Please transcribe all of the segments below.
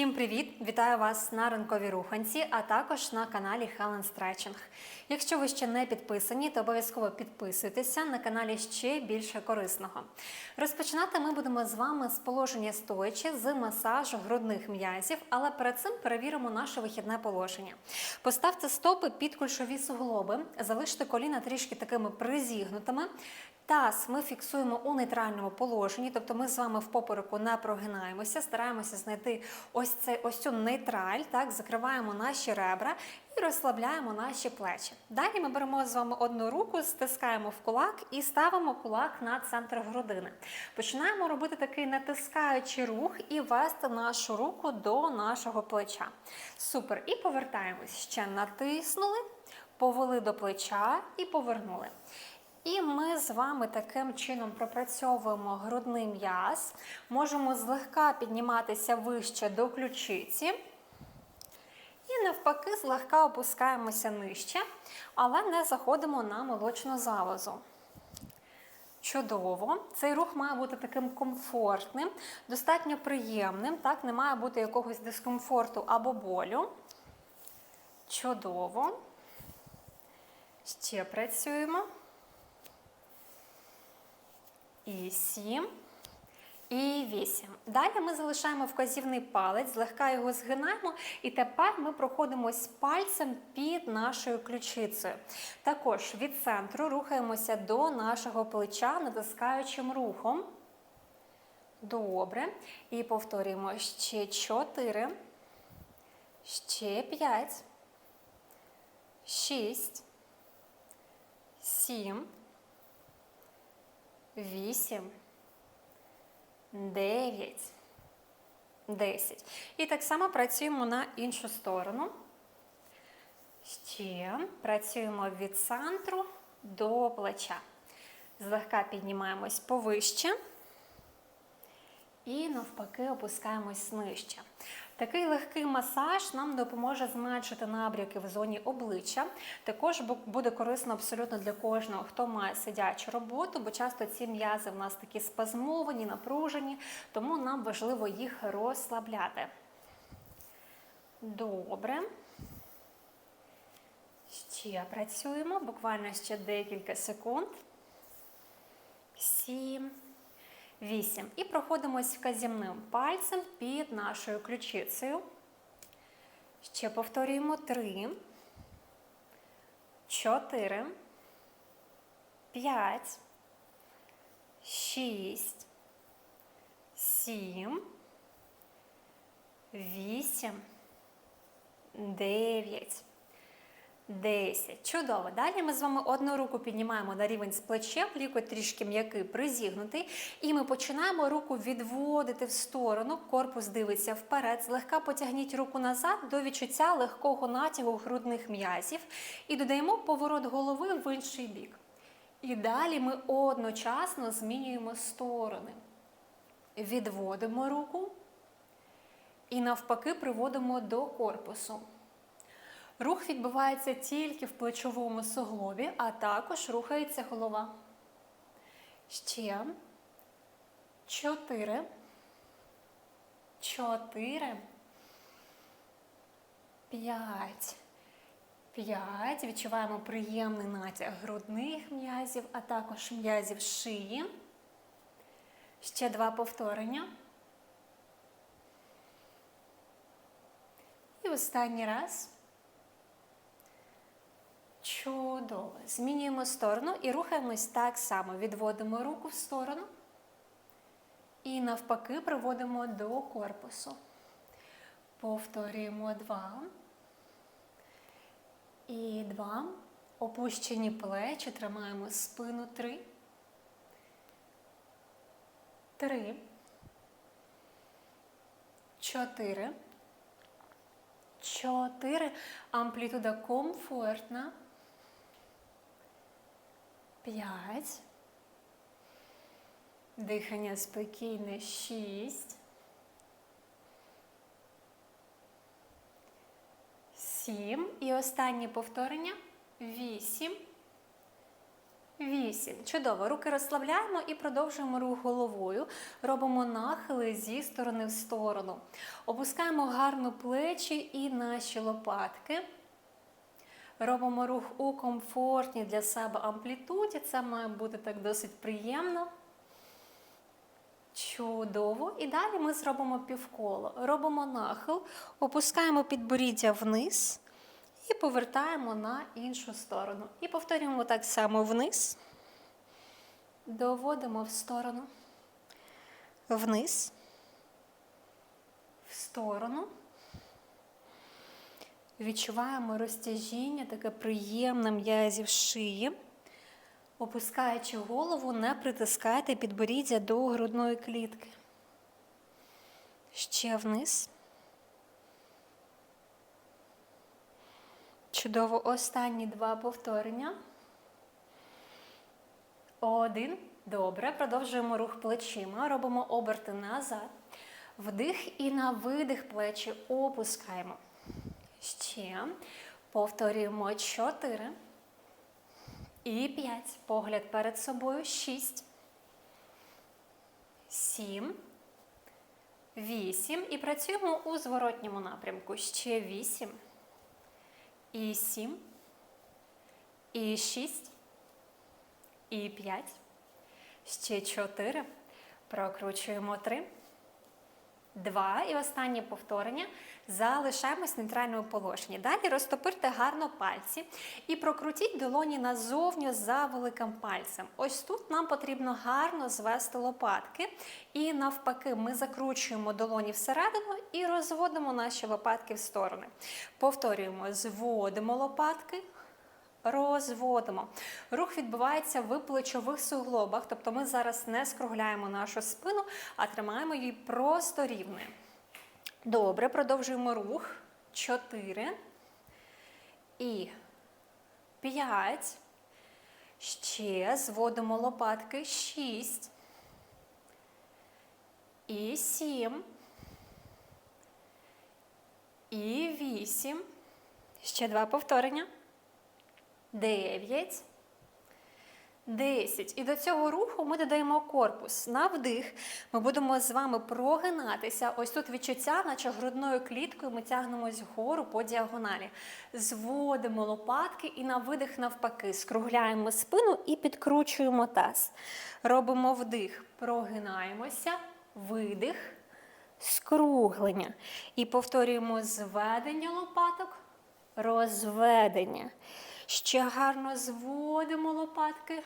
Всім привіт! Вітаю вас на ранковій руханці, а також на каналі Helen Stretching. Якщо ви ще не підписані, то обов'язково підписуйтеся на каналі ще більше корисного. Розпочинати ми будемо з вами з положення стоячи з масажу грудних м'язів, але перед цим перевіримо наше вихідне положення. Поставте стопи під кульшові суглоби, залиште коліна трішки такими призігнутими. Таз ми фіксуємо у нейтральному положенні, тобто ми з вами в попереку не прогинаємося, стараємося знайти ось цей ось цю нейтраль, так закриваємо наші ребра і розслабляємо наші плечі. Далі ми беремо з вами одну руку, стискаємо в кулак і ставимо кулак на центр грудини. Починаємо робити такий натискаючий рух і вести нашу руку до нашого плеча. Супер. І повертаємось. Ще натиснули, повели до плеча і повернули. І ми з вами таким чином пропрацьовуємо грудний м'яз, можемо злегка підніматися вище до ключиці. І навпаки, злегка опускаємося нижче, але не заходимо на молочну залозу. Чудово. Цей рух має бути таким комфортним, достатньо приємним, так, не має бути якогось дискомфорту або болю. Чудово. Ще працюємо. І сім. І вісім. Далі ми залишаємо вказівний палець, злегка його згинаємо, і тепер ми проходимось пальцем під нашою ключицею. Також від центру рухаємося до нашого плеча натискаючим рухом. Добре. І повторюємо ще чотири, ще п'ять, шість, сім. Вісім, дев'ять, десять. І так само працюємо на іншу сторону. Ще працюємо від центру до плеча. Злегка піднімаємось повище. І навпаки опускаємось нижче. Такий легкий масаж нам допоможе зменшити набряки в зоні обличчя. Також буде корисно абсолютно для кожного, хто має сидячу роботу, бо часто ці м'язи в нас такі спазмовані, напружені, тому нам важливо їх розслабляти. Добре. Ще працюємо, буквально ще декілька секунд. Сім. 8. І проходимось вказівним пальцем під нашою ключицею. Ще повторюємо 3, 4, 5, 6, 7, 8, 9, 10. Чудово. Далі ми з вами одну руку піднімаємо на рівень з плечем, лікоть трішки м'який, призігнутий. І ми починаємо руку відводити в сторону, корпус дивиться вперед. Злегка потягніть руку назад до відчуття легкого натягу грудних м'язів. І додаємо поворот голови в інший бік. І далі ми одночасно змінюємо сторони. Відводимо руку і навпаки приводимо до корпусу. Рух відбувається тільки в плечовому суглобі, а також рухається голова. Ще. Чотири. Чотири. П'ять. П'ять. Відчуваємо приємний натяг грудних м'язів, а також м'язів шиї. Ще два повторення. І останній раз. Чудово. Змінюємо сторону і рухаємось так само. Відводимо руку в сторону. І навпаки приводимо до корпусу. Повторюємо два. І два. Опущені плечі. Тримаємо спину три. Три. Чотири. Чотири. Амплітуда комфортна. П'ять. Дихання спокійне. Шість. Сім. І останнє повторення. Вісім. Вісім. Чудово. Руки розслабляємо і продовжуємо рух головою. Робимо нахили зі сторони в сторону. Опускаємо гарно плечі і наші лопатки. Робимо рух у комфортній для себе амплітуді. Це має бути так досить приємно. Чудово. І далі ми зробимо півколо. Робимо нахил, опускаємо підборіддя вниз і повертаємо на іншу сторону. І повторюємо так само вниз. Доводимо в сторону. Вниз. В сторону. Відчуваємо розтяжіння, таке приємне м'язів шиї. Опускаючи голову, не притискайте підборіддя до грудної клітки. Ще вниз. Чудово. Останні два повторення. Один. Добре. Продовжуємо рух плечима. Робимо оберти назад. Вдих і на видих плечі опускаємо. Ще. Повторюємо чотири. І п'ять. Погляд перед собою. Шість. Сім. Вісім. І працюємо у зворотньому напрямку. Ще вісім. І сім. І шість. І п'ять. Ще чотири. Прокручуємо три. Два. І останнє повторення. Залишаємось в нейтральному положенні. Далі розтопирте гарно пальці і прокрутіть долоні назовню за великим пальцем. Ось тут нам потрібно гарно звести лопатки. І навпаки, ми закручуємо долоні всередину і розводимо наші лопатки в сторони. Повторюємо, зводимо лопатки. Розводимо. Рух відбувається в плечових суглобах, тобто ми зараз не скругляємо нашу спину, а тримаємо її просто рівною. Добре, продовжуємо рух. Чотири. І п'ять. Ще зводимо лопатки. Шість. І сім. І вісім. Ще два повторення. Дев'ять. 10. І до цього руху ми додаємо корпус. На вдих ми будемо з вами прогинатися. Ось тут відчуття, наче грудною кліткою ми тягнемось вгору по діагоналі. Зводимо лопатки і на видих навпаки. Скругляємо спину і підкручуємо таз. Робимо вдих, прогинаємося, видих, скруглення. І повторюємо зведення лопаток, розведення. Ще гарно зводимо лопатки,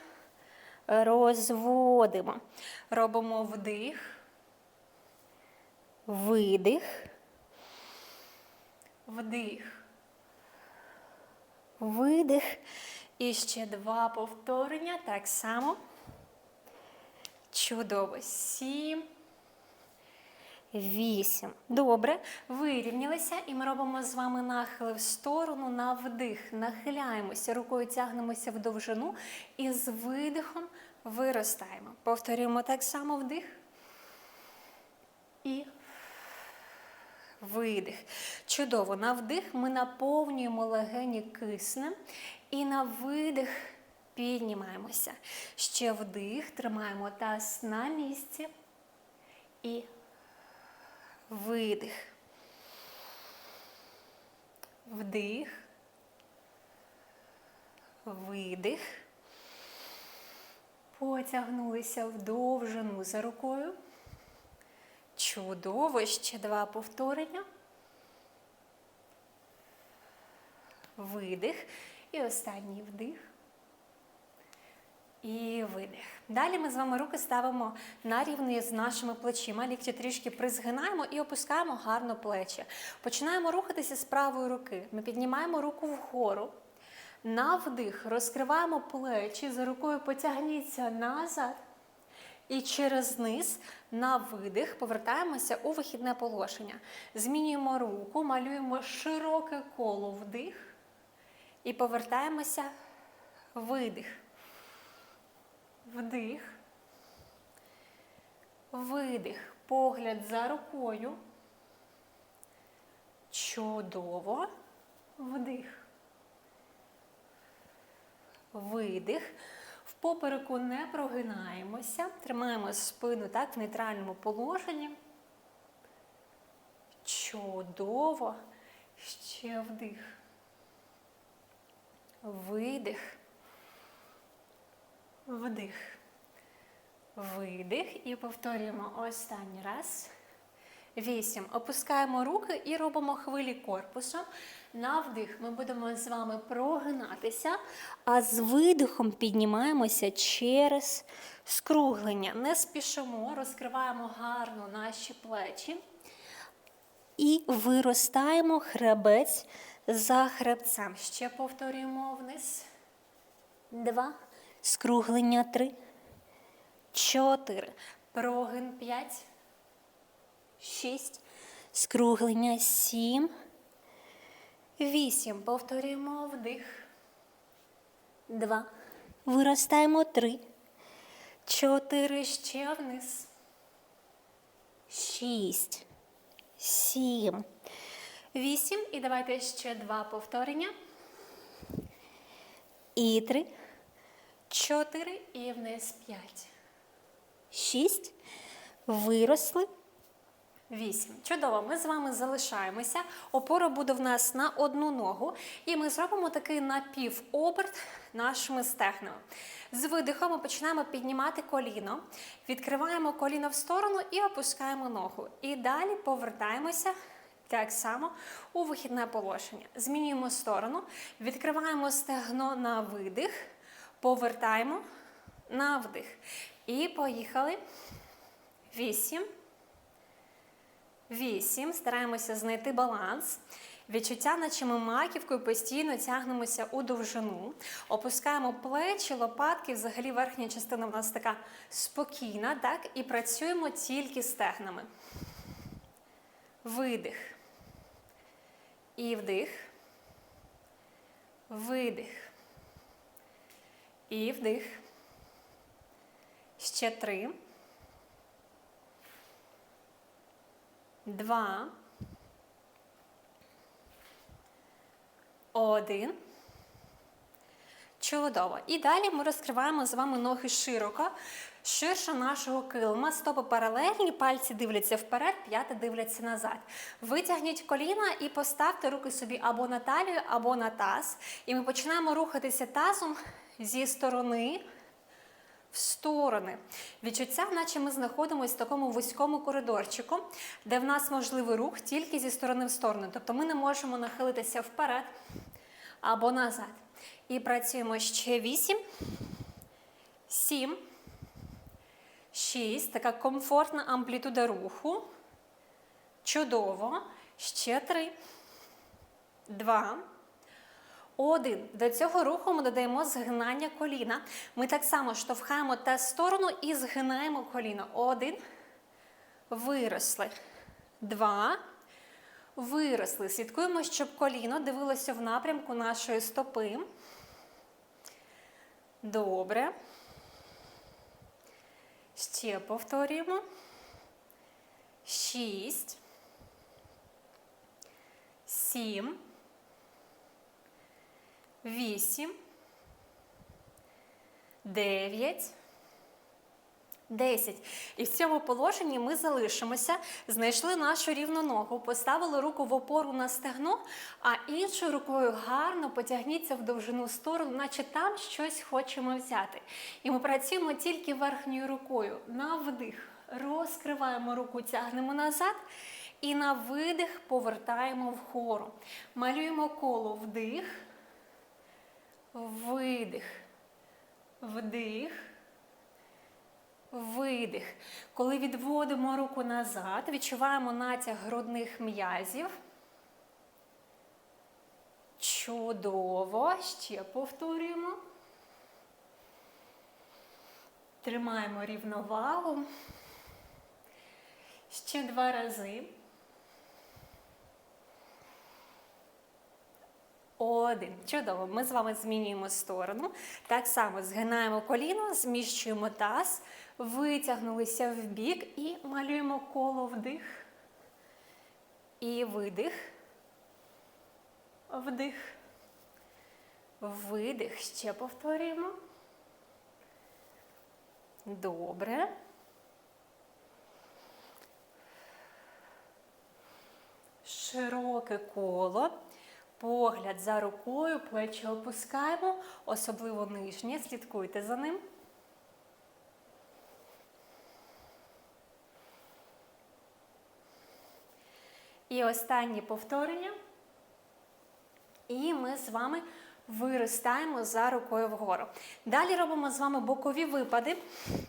розводимо. Робимо вдих, видих, вдих, видих. І ще два повторення. Так само. Чудово. Сім. Вісім. Добре. Вирівнялися і ми робимо з вами нахили в сторону на вдих. Нахиляємося, рукою тягнемося в довжину і з видихом виростаємо. Повторюємо так само вдих. І видих. Чудово. На вдих ми наповнюємо легені киснем і на видих піднімаємося. Ще вдих, тримаємо таз на місці. І видих. Вдих. Видих. Потягнулися в довжину за рукою. Чудово. Ще два повторення. Видих. І останній вдих. І видих. Далі ми з вами руки ставимо на рівні з нашими плечима, лікті трішки призгинаємо і опускаємо гарно плечі. Починаємо рухатися з правої руки. Ми піднімаємо руку вгору. На вдих розкриваємо плечі, за рукою потягніться назад. І через низ на видих повертаємося у вихідне положення. Змінюємо руку, малюємо широке коло вдих і повертаємося видих. Вдих. Видих. Погляд за рукою. Чудово. Вдих. Видих. В попереку не прогинаємося, тримаємо спину так в нейтральному положенні. Чудово. Ще вдих. Видих. Вдих. Видих. І повторюємо останній раз. Вісім. Опускаємо руки і робимо хвилі корпусом. На вдих ми будемо з вами прогинатися, а з видихом піднімаємося через скруглення. Не спішимо, розкриваємо гарно наші плечі і виростаємо хребець за хребцем. Ще повторюємо вниз. Два. Скруглення три. Чотири. Прогин п'ять. Шість. Скруглення сім. Вісім. Повторюємо вдих. Два. Виростаємо три. Чотири. Ще вниз. Шість. Сім. Вісім. І давайте ще два повторення. І три. Чотири. І вниз п'ять. Шість. Виросли. Вісім. Чудово, ми з вами залишаємося. Опора буде в нас на одну ногу. І ми зробимо такий напівоберт нашими стегнами. З видихом ми починаємо піднімати коліно, відкриваємо коліно в сторону і опускаємо ногу. І далі повертаємося так само у вихідне положення. Змінюємо сторону, відкриваємо стегно на видих, повертаємо на вдих. І поїхали. Вісім. Вісім. Стараємося знайти баланс. Відчуття, наче ми маківкою постійно тягнемося у довжину, опускаємо плечі, лопатки, взагалі верхня частина в нас така спокійна, так? І працюємо тільки стегнами. Видих. І вдих. Видих. І вдих. Ще три. Два. Один. Чудово. І далі ми розкриваємо з вами ноги широко, ширше нашого килима. Стопи паралельні, пальці дивляться вперед, п'яти дивляться назад. Витягніть коліна і поставте руки собі або на талію, або на таз. І ми починаємо рухатися тазом зі сторони в сторони. Відчуття, наче ми знаходимося в такому вузькому коридорчику, де в нас можливий рух тільки зі сторони в сторону. Тобто ми не можемо нахилитися вперед або назад. І працюємо ще 8, 7, 6. Така комфортна амплітуда руху. Чудово. Ще 3, 2, один. До цього руху ми додаємо згинання коліна. Ми так само штовхаємо те сторону і згинаємо коліно. Один. Виросли. Два. Виросли. Слідкуємо, щоб коліно дивилося в напрямку нашої стопи. Добре. Ще повторюємо. Шість. Сім. Вісім. Дев'ять. Десять. І в цьому положенні ми залишимося, знайшли нашу рівну ногу, поставили руку в опору на стегно, а іншою рукою гарно потягніться в довжину сторону, наче там щось хочемо взяти. І ми працюємо тільки верхньою рукою. На вдих. Розкриваємо руку, тягнемо назад. І на видих повертаємо вгору. Малюємо коло вдих. Видих. Вдих. Видих. Коли відводимо руку назад, відчуваємо натяг грудних м'язів. Чудово. Ще повторюємо. Тримаємо рівновагу. Ще два рази. Один. Чудово. Ми з вами змінюємо сторону. Так само згинаємо коліно, зміщуємо таз, витягнулися в бік і малюємо коло вдих. І видих. Вдих. Видих. Ще повторюємо. Добре. Широке коло. Погляд за рукою, плечі опускаємо, особливо нижнє. Слідкуйте за ним. І останнє повторення. І ми з вами виростаємо за рукою вгору. Далі робимо з вами бокові випади.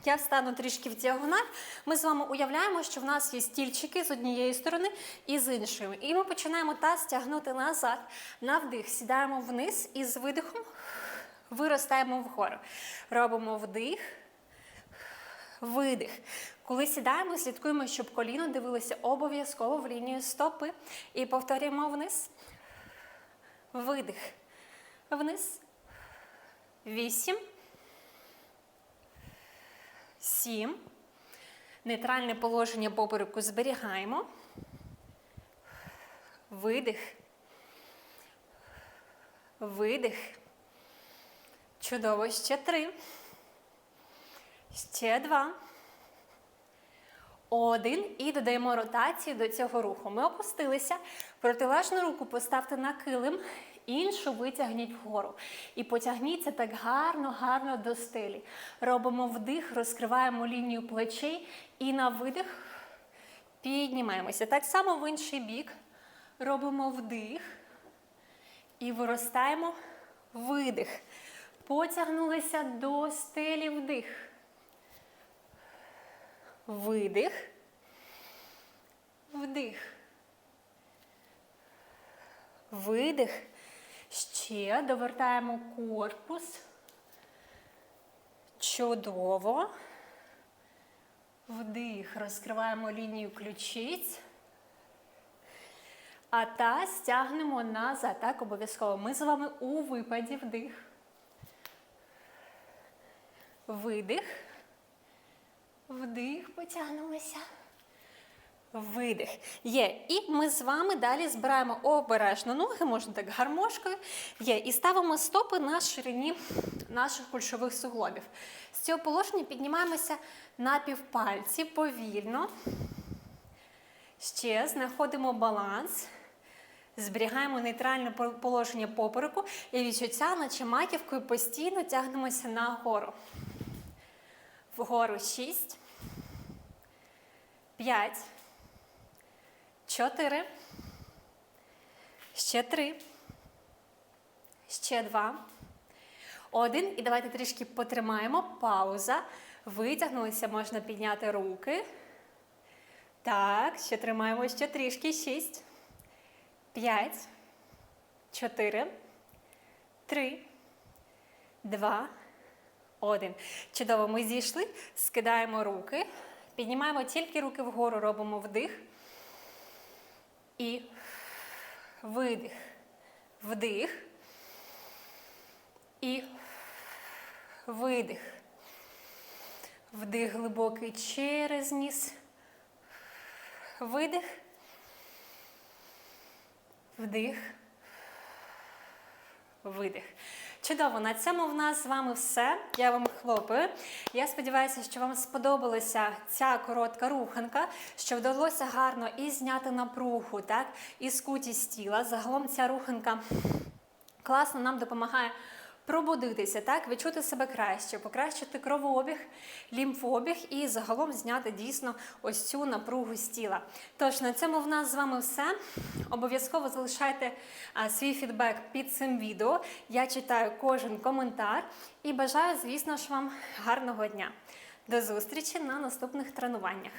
Я встану трішки в діагональ. Ми з вами уявляємо, що в нас є стільчики з однієї сторони і з іншої. І ми починаємо таз тягнути назад. На вдих. Сідаємо вниз і з видихом виростаємо вгору. Робимо вдих. Видих. Коли сідаємо, слідкуємо, щоб коліно дивилося обов'язково в лінію стопи. І повторюємо вниз. Видих. Вниз. Вісім. Сім. Нейтральне положення попереку зберігаємо. Видих. Видих. Чудово. Ще три. Ще два. Один. І додаємо ротацію до цього руху. Ми опустилися. Протилежну руку поставте на килим, іншу витягніть вгору. І потягніться так гарно, гарно до стелі. Робимо вдих, розкриваємо лінію плечей і на видих піднімаємося. Так само в інший бік. Робимо вдих і виростаємо видих. Потягнулися до стелі вдих. Видих. Вдих. Видих. Ще довертаємо корпус. Чудово. Вдих. Розкриваємо лінію ключиць. А та стягнемо назад. Так, обов'язково. Ми з вами у випаді вдих. Видих. Вдих, потягнулися. Видих. Є. І ми з вами далі збираємо обережно ноги, можна так гармошкою. Є. І ставимо стопи на ширині наших кульшових суглобів. З цього положення піднімаємося на півпальці повільно. Ще знаходимо баланс. Зберігаємо нейтральне положення попереку і відчуття, наче маківкою постійно тягнемося нагору. Вгору 6, 5, 4, ще 3, ще 2, 1. І давайте трішки потримаємо. Пауза. Витягнулися, можна підняти руки. Так, ще тримаємо. Ще трішки. 6, 5, 4, 3, 2, один. Чудово, ми зійшли, скидаємо руки, піднімаємо тільки руки вгору, робимо вдих. І видих. Вдих. І видих. Вдих глибокий через ніс. Видих. Вдих. Видих. Чудово, на цьому в нас з вами все. Я вам хлопаю. Я сподіваюся, що вам сподобалася ця коротка руханка, що вдалося гарно і зняти напругу, так, і скутість тіла. Загалом ця руханка класно нам допомагає пробудитися, так, відчути себе краще, покращити кровообіг, лімфообіг і загалом зняти дійсно ось цю напругу з тіла. Тож на цьому в нас з вами все. Обов'язково залишайте а, свій фідбек під цим відео. Я читаю кожен коментар і бажаю, звісно ж, вам гарного дня. До зустрічі на наступних тренуваннях.